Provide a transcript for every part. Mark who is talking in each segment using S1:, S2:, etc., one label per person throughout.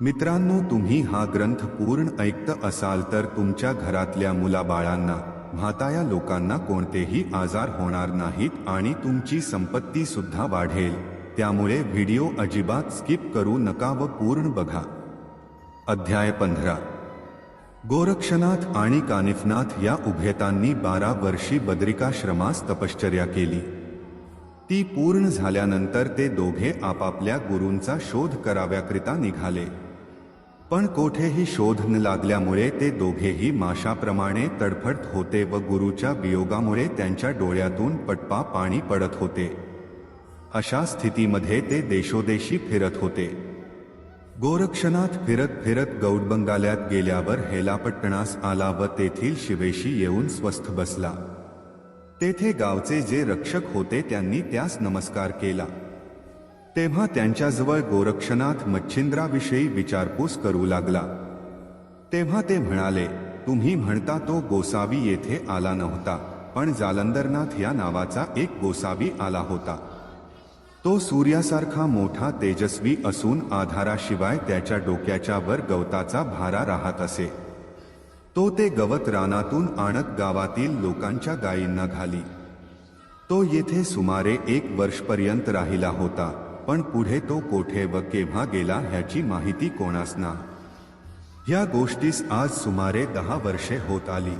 S1: मित्रांनो तुम्ही हा ग्रंथ पूर्ण ऐकत असाल तर तुमच्या घरातल्या मुलाबाळांना म्हाताया लोकांना कोणतेही आजार होणार नाहीत आणि तुमची संपत्ती सुद्धा वाढेल. त्यामुळे व्हिडिओ अजिबात स्किप करू नका व पूर्ण बघा. अध्याय पंधरा. गोरक्षनाथ आणि कानिफनाथ या उभयतांनी बारा वर्षी बद्रिकाश्रमास तपश्चर्या केली. ती पूर्ण झाल्यानंतर ते दोघे आपापल्या गुरूंचा शोध कराव्याकरिता निघाले. पण कोठेही शोध न लागल्यामुळे ते दोघेही माशाप्रमाणे तडफडत होते व गुरुच्या वियोगामुळे त्यांच्या डोळ्यातून पटपा पाणी पडत होते. अशा स्थितीमध्ये ते देशोदेशी फिरत होते. गोरक्षनाथ फिरत फिरत गौडबंगाल्यात गेल्यावर हेलापट्टणास आला व तेथील शिवेशी येऊन स्वस्थ बसला. तेथे गावचे जे रक्षक होते त्यांनी त्यास नमस्कार केला. तेव्हा त्यांच्याजवळ गोरक्षनाथ मच्छिंद्राविषयी विचारपूस करू लागला. तेव्हा ते म्हणाले तुम्ही म्हणता तो गोसावी येथे आला नव्हता पण जालंदरनाथ या नावाचा एक गोसावी आला होता. तो सूर्यासारखा मोठा तेजस्वी असून आधाराशिवाय त्याच्या डोक्याच्या वर गवताचा भारा राहत असे. तो ते गवत रानातून आणत गावातील लोकांच्या गायींना घाली. तो येथे सुमारे एक वर्षपर्यंत राहिला होता. पण पुढे तो कोठे व केव्हा गेला ह्याची माहिती कोणास ना ह्या गोष्टीस आज सुमारे दहा वर्षे होत आली.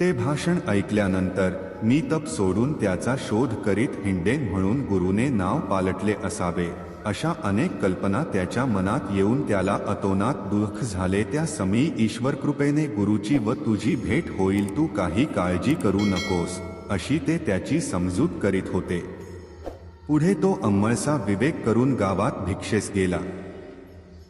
S1: ते भाषण ऐकल्यानंतर मी तप सोडून त्याचा शोध करीत हिंडेन म्हणून गुरुने नाव पालटले असावे अशा अनेक कल्पना त्याच्या मनात येऊन त्याला अतोनात दुःख झाले त्या समी ईश्वर कृपेने गुरुची व तुझी भेट होईल तू काही काळजी करू नकोस अशी ते त्याची समजूत करीत होते. पुढे तो अंमळसा विवेक करून गावात भिक्षेस गेला.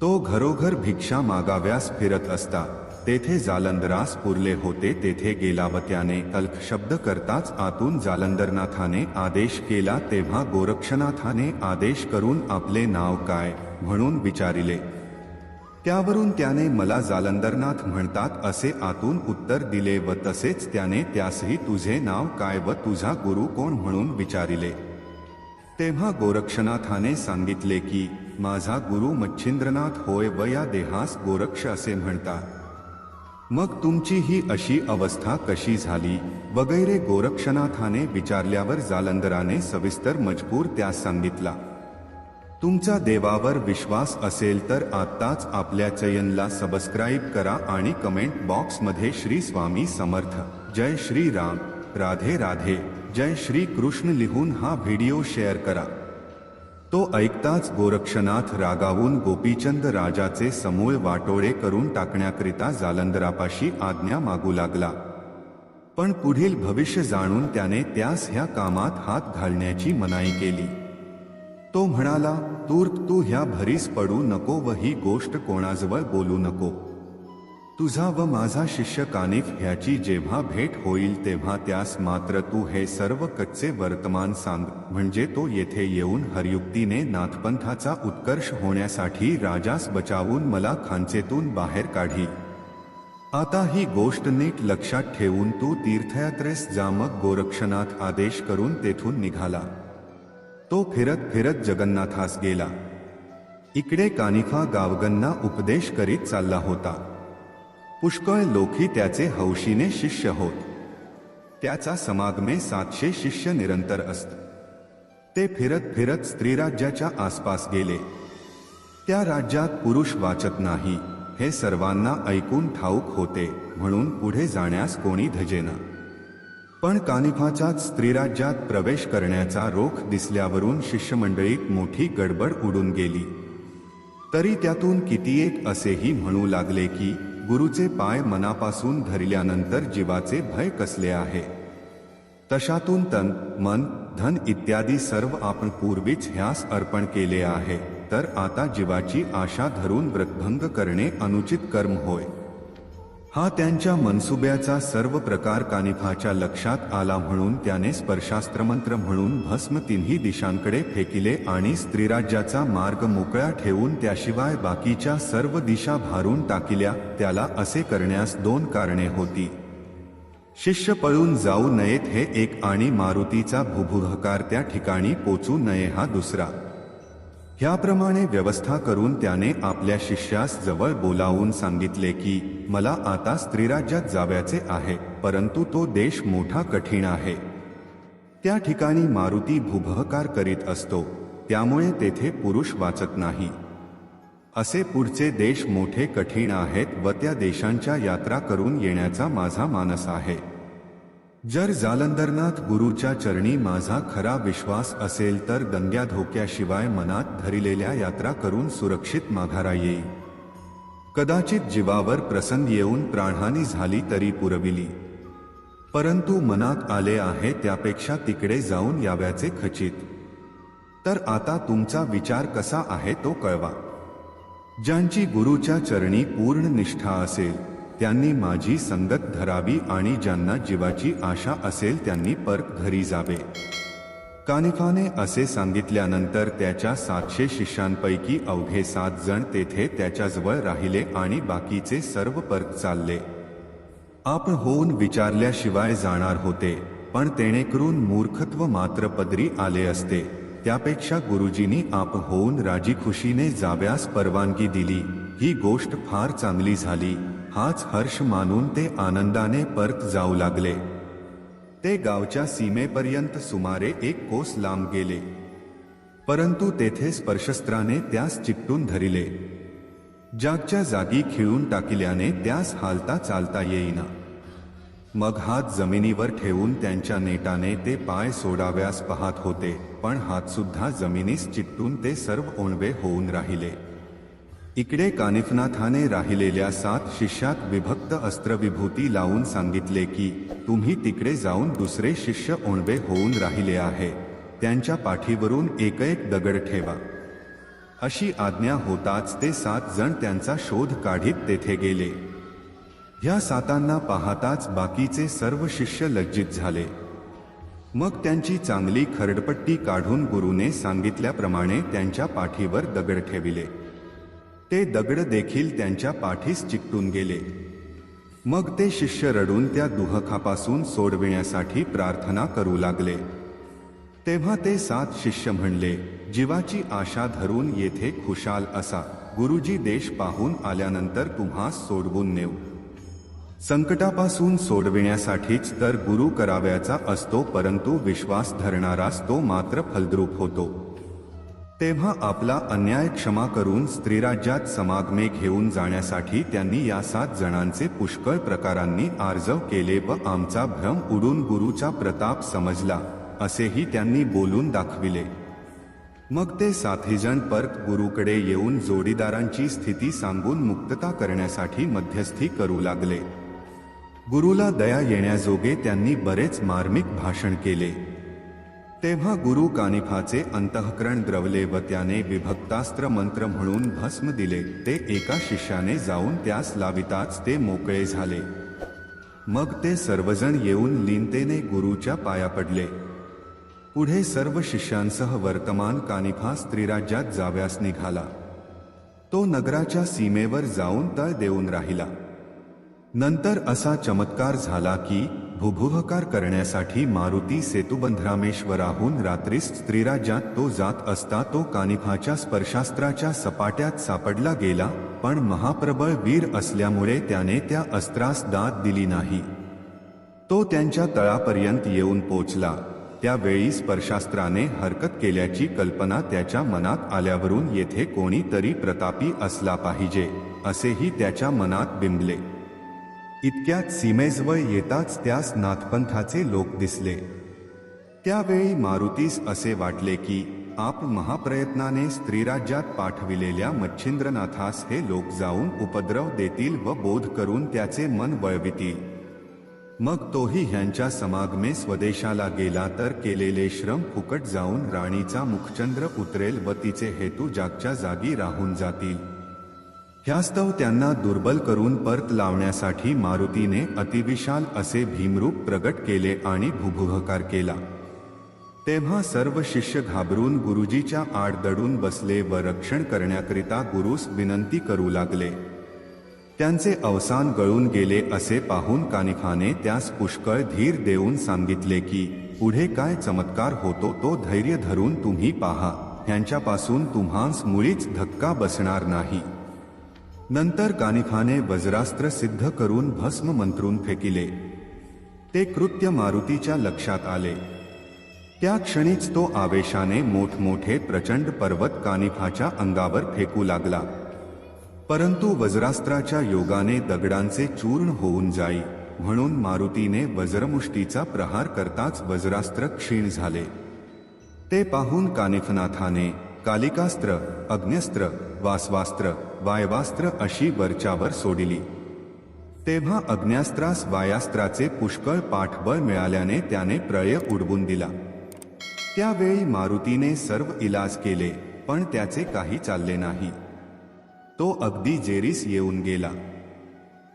S1: तो घरोघर भिक्षा मागाव्यास फिरत असता. तेथे जालंदरास पुरले होते तेथे गेला व त्याने अल्ख शब्द करताच आतून जालंदरनाथाने आदेश केला तेव्हा गोरक्षनाथाने आदेश करून आपले नाव काय म्हणून विचारिले. त्यावरून त्याने मला जालंदरनाथ म्हणतात असे आतून उत्तर दिले व तसेच त्याने त्यासही तुझे नाव काय व तुझा गुरु कोण म्हणून विचारिले. तेव्हा गोरक्षनाथाने सांगितले की माझा गुरु मच्छिंद्रनाथ होय व या देहास गोरक्ष असे म्हणतात. मग तुमची ही अशी अवस्था कशी झाली? वगैरे गोरक्षनाथाने विचारल्यावर जालंधराने सविस्तर मजकूर त्यास सांगितला. तुमचा देवावर विश्वास असेल तर आत्ताच आपल्या चयनला सबस्क्राईब करा आणि कमेंट बॉक्समध्ये श्री स्वामी समर्थ. जय श्री राम राधे राधे. जय श्री कृष्ण लिहून हा व्हिडिओ शेअर करा. तो ऐकताच गोरक्षनाथ रागावून गोपीचंद राजाचे समूळ वाटोळे करून टाकण्याकरिता जालंदरापाशी आज्ञा मागू लागला. पण पुढील भविष्य जाणून त्याने त्यास ह्या कामात हात घालण्याची मनाई केली. तो म्हणाला तूर्त तू ह्या भरीस पडू नको व ही गोष्ट कोणाजवळ बोलू नको. तुझा व माझा शिष्य कानिफ ह्याची जेव्हा भेट होईल तेव्हा त्यास मात्र तू हे सर्व कच्चे वर्तमान सांग. म्हणजे तो येथे येऊन हरयुक्तीने नाथपंथाचा उत्कर्ष होण्यासाठी राजास बचावून मला खांचेतून बाहेर काढी. आता ही गोष्ट नीट लक्षात ठेवून तू तीर्थयात्रेस जामक गोरक्षनाथ आदेश करून तेथून निघाला. तो फिरत फिरत जगन्नाथास गेला. इकडे कानिफा गावगन्ना उपदेश करीत चालला होता. पुष्कळ लोकही त्याचे हौशीने शिष्य होत. त्याचा समागमे सातशे शिष्य निरंतर असत. ते फिरत फिरत स्त्रीराज्याच्या आसपास गेले. त्या राज्यात पुरुष वाचत नाही हे सर्वांना ऐकून ठाऊक होते म्हणून पुढे जाण्यास कोणी धजेना. पण कानिफाचाच स्त्रीराज्यात प्रवेश करण्याचा रोख दिसल्यावरून शिष्यमंडळीत मोठी गडबड उडून गेली. तरी त्यातून किती एक असेही म्हणू लागले की गुरुचे पाय मनापासून धरल्यानंतर जीवाचे भय कसले आहे? तशातून तन मन धन इत्यादी सर्व आपण पूर्वीच ह्यास अर्पण केले आहे तर आता जीवाची आशा धरून व्रतभंग करणे अनुचित कर्म होय. हा त्यांच्या मनसुब्याचा सर्व प्रकार कानिफाच्या लक्षात आला म्हणून त्याने स्पर्शास्त्रमंत्र म्हणून भस्म तिन्ही दिशांकडे फेकिले आणि स्त्रीराज्याचा मार्ग मोकळा ठेवून त्याशिवाय बाकीच्या सर्व दिशा भारून टाकिल्या. त्याला असे करण्यास दोन कारणे होती. शिष्य पळून जाऊ नयेत हे एक आणि मारुतीचा भुभुहकार त्या ठिकाणी पोचू नये हा दुसरा. ह्याप्रमाणे व्यवस्था करून त्याने आपल्या शिष्यास जवळ बोलावून सांगितले की मला आता स्त्रीराज्यात जाव्याचे आहे परंतु तो देश मोठा कठीण आहे. त्या ठिकाणी मारुती भुभहकार करीत असतो त्यामुळे तेथे पुरुष वाचत नाही. असे पुढचे देश मोठे कठीण आहेत व त्या देशांच्या यात्रा करून येण्याचा माझा मानस आहे. जर जालंधरनाथ गुरुच्या चरणी माझा खरा विश्वास असेल तर दंग्या धोक्याशिवाय मनात धरिलेल्या यात्रा करून सुरक्षित माघारा येईल कदाचित जीवावर प्रसंग येऊन प्राणहानी झाली तरी पुरविली. परंतु मनात आले आहे त्यापेक्षा तिकडे जाऊन याव्याचे खचित. तर आता तुमचा विचार कसा आहे तो कळवा. ज्यांची गुरुच्या चरणी पूर्ण निष्ठा असेल त्यांनी माझी संगत धरावी आणि ज्यांना जीवाची आशा असेल त्यांनी परत घरी जावे. कानिफाने असे सांगितल्यानंतर त्याच्या सातशे शिष्यांपैकी अवघे सात जण तेथे त्याच्याजवळ राहिले आणि बाकीचे सर्व परत चालले. आपण होऊन विचारल्याशिवाय जाणार होते पण तेणेकरून मूर्खत्व मात्र पदरी आले असते. त्यापेक्षा गुरुजींनी आप होऊन राजी खुशीने जाव्यास परवानगी दिली. ही गोष्ट फार चांगली झाली. हाच हर्ष मानून ते आनंदाने परत जाऊ लागले. ते गावच्या सीमेपर्यंत सुमारे एक कोस लांब गेले. परंतु तेथे स्पर्शस्त्राने त्यास चिकटून धरिले. जागच्या जागी खिळून टाकिल्याने त्यास हालता चालता येईना. मग हात जमिनीवर ठेवून त्यांच्या नेटाने ते पाय सोडाव्यास पाहत होते पण हातसुद्धा जमिनीस चिकटून ते सर्व ओणवे होऊन राहिले. इकडे कानिफनाथाने राहिलेल्या सात शिष्यात विभक्त अस्त्रविभूती लावून सांगितले की तुम्ही तिकडे जाऊन दुसरे शिष्य ओणवे होऊन राहिले आहे. त्यांच्या पाठीवरून एक एक दगड ठेवा. अशी आज्ञा होताच ते सात जण त्यांचा शोध काढीत तेथे गेले. ह्या सातांना पाहताच बाकीचे सर्व शिष्य लज्जित झाले. मग त्यांची चांगली खरडपट्टी काढून गुरुने सांगितल्याप्रमाणे त्यांच्या पाठीवर दगड ठेविले. ते दगड देखील त्यांच्या पाठीस चिकटून गेले. मग ते शिष्य रडून त्या दुहखापासून सोडविण्यासाठी प्रार्थना करू लागले. तेव्हा ते सात शिष्य म्हणले जीवाची आशा धरून येथे खुशाल असा. गुरुजी देश पाहून आल्यानंतर तुम्हास सोडवून नेऊ. संकटापासून सोडविण्यासाठीच तर गुरु कराव्याचा असतो परंतु विश्वास धरणाराच तो मात्र फलद्रूप होतो. तेव्हा आपला अन्याय क्षमा करून स्त्रीराज्यात समागमे घेऊन जाण्यासाठी त्यांनी या सात जणांचे पुष्कळ प्रकारांनी आर्जव केले व आमचा भ्रम उडून गुरुचा प्रताप समजला असेही त्यांनी बोलून दाखविले. मग ते साथीजण परत गुरुकडे येऊन जोडीदारांची स्थिती सांगून मुक्तता करण्यासाठी मध्यस्थी करू लागले. गुरुला दया येण्याजोगे त्यांनी बरेच मार्मिक भाषण केले. तेव्हा गुरु कानिफाचे अंतःकरण द्रवले व त्याने विभक्तास्त्र मंत्र म्हणून भस्म दिले ते एका शिष्याने जाऊन त्यास लाविताच ते मोकळे झाले. मग ते सर्वजण येऊन लिंतेने गुरुच्या पाया पडले. पुढे सर्व शिष्यांसह वर्तमान कानिफा स्त्रीराज्यात जाव्यास निघाला. तो नगराच्या सीमेवर जाऊन तळ देऊन राहिला. नंतर असा चमत्कार झाला की भुभुहकार करण्यासाठी मारुती सेतुबंधरामेश्वराहून रात्रीस स्त्रीराज्यात तो जात असता तो कानिफाच्या स्पर्शास्त्राच्या सपाट्यात सापडला गेला पण महाप्रबळ वीर असल्यामुळे त्याने त्या अस्त्रास दाद दिली नाही. तो त्यांच्या तळापर्यंत येऊन पोचला. त्यावेळी स्पर्शास्त्राने हरकत केल्याची कल्पना त्याच्या मनात आल्यावरून येथे कोणीतरी प्रतापी असला पाहिजे असेही त्याच्या मनात बिंबले. इतक्यात सीमेजवळ येताच त्यास नाथपंथाचे लोक दिसले. त्यावेळी मारुतीस असे वाटले की आप महाप्रयत्नाने स्त्रीराज्यात पाठविलेल्या मच्छिंद्रनाथास हे लोक जाऊन उपद्रव देतील व बोध करून त्याचे मन वळवितील. मग तोही ह्यांच्या समागमे स्वदेशाला गेला तर केलेले श्रम फुकट जाऊन राणीचा मुखचंद्र उतरेल व तिचे हेतू जागच्या जागी राहून जातील. ह्यास्तव त्यांना दुर्बल करून परत लावण्यासाठी मारुतीने अतिविशाल असे भीमरूप प्रगट केले आणि भुभुहकार केला. तेव्हा सर्व शिष्य घाबरून गुरुजीच्या आड दडून बसले व रक्षण करण्याकरिता गुरुस विनंती करू लागले. त्यांचे अवसान गळून गेले असे पाहून कानिखाने त्यास पुष्कळ धीर देऊन सांगितले की पुढे काय चमत्कार होतो तो धैर्य धरून तुम्ही पाहा. ह्यांच्यापासून तुम्हास मुळीच धक्का बसणार नाही. नंतर कानिफाने वज्रास्त्र सिद्ध करून भस्म मंत्रून फेकिले. ते कृत्य मारुतीच्या लक्षात आले. त्या क्षणीच तो आवेशाने मोठमोठे प्रचंड पर्वत कानिफाच्या अंगावर फेकू लागला. परंतु वज्रास्त्राच्या योगाने दगडांचे चूर्ण होऊन जाई म्हणून मारुतीने वज्रमुष्टीचा प्रहार करताच वज्रास्त्र क्षीण झाले. ते पाहून कानिफनाथाने कालिकास्त्र अग्न्यस्त्र वासवास्त्र वायवास्त्र अशी वरच्यावर सोडिली. तेव्हा अग्न्यास्त्रास वायास्त्राचे पुष्कळ पाठबळ मिळाल्याने त्याने प्रळय उडवून दिला. त्यावेळी मारुतीने सर्व इलाज केले पण त्याचे काही चालले नाही. तो अगदी जेरीस येऊन गेला.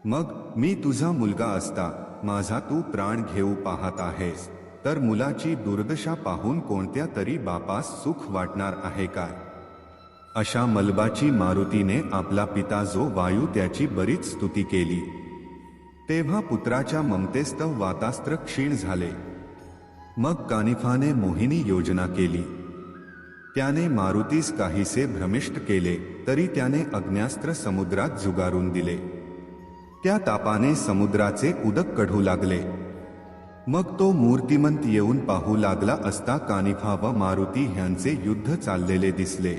S1: मग मी तुझा मुलगा असता माझा तू प्राण घेऊ पाहत आहेस. तर मुलाची दुर्दशा पाहून कोणत्या तरी बापास सुख वाटणार आहे काय? अशा मलबाची मारुतीने आपला पिता जो वायू त्याची बरीच स्तुती केली. तेव्हा पुत्राच्या ममतेस्तव वातास्त्र क्षीण झाले. मग कानिफाने मोहिनी योजना केली. त्याने मारुतीस काहीसे भ्रमिष्ट केले तरी त्याने अग्न्यास्त्र समुद्रात जुगारून दिले. त्या तापाने समुद्राचे उदक कढू लागले. मग तो मूर्तिमंत येऊन पाहू लागला असता कानिफा व मारुती ह्यांचे युद्ध चाललेले दिसले.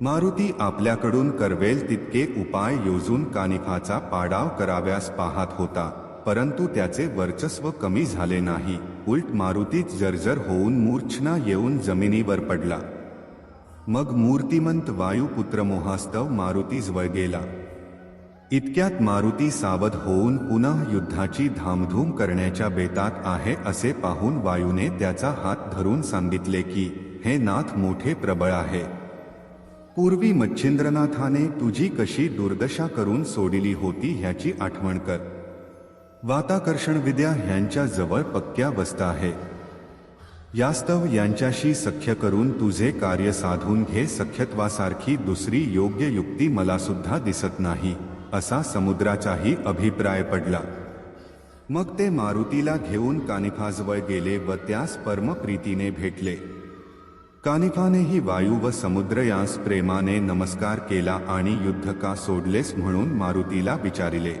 S1: मारुती आपल्याकडून करवेल तितके उपाय योजून कानिफाचा पाडाव कराव्यास पाहत होता परंतु त्याचे वर्चस्व कमी झाले नाही. उलट मारुतीत जर्जर होऊन मूर्छना येऊन जमिनीवर पडला. मग मूर्तिमंत वायुपुत्र मोहास्तव मारुतीजवळ गेला. इतक्यात मारुती सावध होऊन पुन्हा युद्धाची धामधूम करण्याच्या बेतात आहे असे पाहून वायूने त्याचा हात धरून सांगितले की हे नाथ मोठे प्रबळ आहे. पूर्वी मच्छिंद्रनाथाने तुझी कशी दुर्दशा करून सोडिली होती ह्याची आठवण कर. वाताकर्षण विद्या ह्यांच्या जवळ पक्क्या वस्त आहे. यास्तव यांच्याशी सख्य करून तुझे कार्य साधून घे सख्यत्वासारखी दुसरी योग्य युक्ती मला सुद्धा दिसत नाही. असा समुद्राचाही अभिप्राय पडला. मग ते मारुतीला घेऊन कानिफाजवळ गेले व त्यास परमप्रीतीने भेटले. कानिफानेही वायू व समुद्र यास प्रेमाने नमस्कार केला आणि युद्ध का सोडलेस म्हणून मारुतीला विचारिले.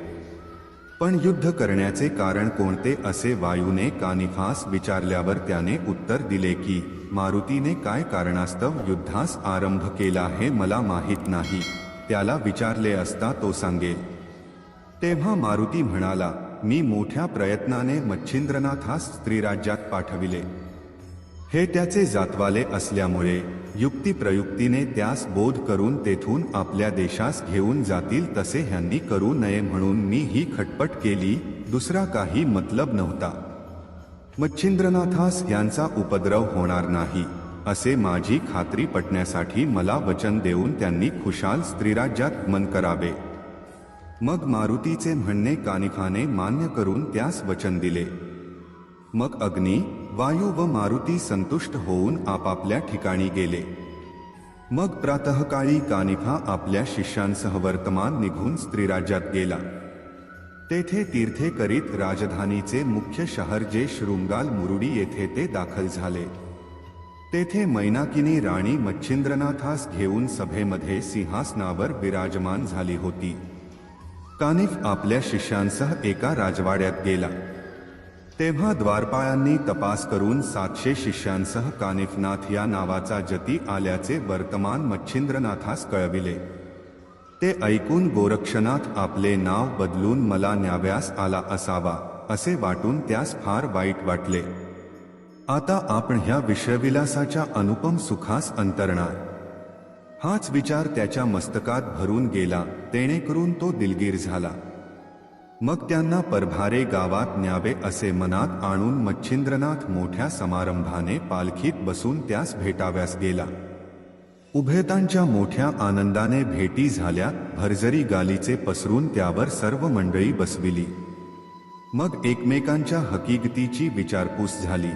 S1: पण युद्ध करण्याचे कारण कोणते असे वायूने कानिफास विचारल्यावर त्याने उत्तर दिले की मारुतीने काय कारणास्तव युद्धास आरंभ केला हे मला माहीत नाही. त्याला विचारले असता तो सांगेल तेव्हा मारुती म्हणाला मी मोठ्या प्रयत्नाने मच्छिंद्रनाथास स्त्रीराज्यात पाठविले. हे त्याचे जातवाले असल्यामुळे युक्तिप्रयुक्तीने त्यास बोध करून तेथून आपल्या देशास घेऊन जातील तसे ह्यांनी करू नये म्हणून मी ही खटपट केली दुसरा काही मतलब नव्हता. मच्छिंद्रनाथास यांचा उपद्रव होणार नाही. असे माझी खात्री पटण्यासाठी मला वचन देऊन त्यांनी खुशाल स्त्रीराज्यात मन करावे. मग मारुतीचे म्हणणे कानिखाने मान्य करून त्यास वचन दिले. मग अग्नी वायू व मारुती संतुष्ट होऊन आपापल्या ठिकाणी गेले. मग प्रातःकाळी कानिफा आपल्या शिष्यांसह वर्तमान निघून स्त्रीराज्यात गेला. तेथे तीर्थे करीत राजधानीचे मुख्य शहर जे शृंगाल मुरुडी येथे ते दाखल झाले. तेथे मैनाकिनी राणी मच्छिंद्रनाथास घेऊन सभेमध्ये सिंहासनावर विराजमान झाली होती. कानिफ आपल्या शिष्यांसह एका राजवाड्यात गेला. तेव्हा द्वारपाळांनी तपास करून सातशे शिष्यांसह कानिफनाथ या नावाचा जती आल्याचे वर्तमान मच्छिंद्रनाथास कळविले. ते ऐकून गोरक्षनाथ आपले नाव बदलून मला न्याव्यास आला असावा असे वाटून त्यास फार वाईट वाटले. आता आपण ह्या विषयविलासाच्या अनुपम सुखास अंतरणार. हाच विचार त्याच्या मस्तकात भरून गेला तेणेकरून तो दिलगीर झाला. मग त्यांना परभारे गावात न्यावे असे मनात आणून मच्छिंद्रनाथ मोठ्या समारंभाने पालखीत बसून त्यास भेटाव्यास गेला. उभयतांच्या मोठ्या आनंदाने भेटी झाल्या भरजरी गालीचे पसरून त्यावर सर्व मंडळी बसविली. मग एकमेकांच्या हकीकतीची विचारपूस झाली.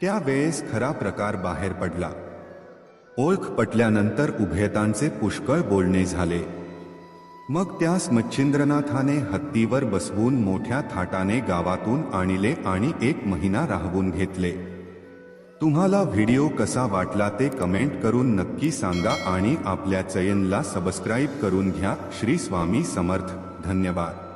S1: त्यावेळेस खरा प्रकार बाहेर पडला. ओळख पटल्यानंतर उभयतांचे पुष्कळ बोलणे झाले. मग त्यास मच्छिंद्रनाथाने हत्तीवर बसवून मोठ्या थाटाने गावातून आणले आणि एक महिना राहवून घेतले. तुम्हाला व्हिडिओ कसा वाटला ते कमेंट करून नक्की सांगा आणि आपल्या चयनला सबस्क्राईब करून घ्या. श्री स्वामी समर्थ. धन्यवाद.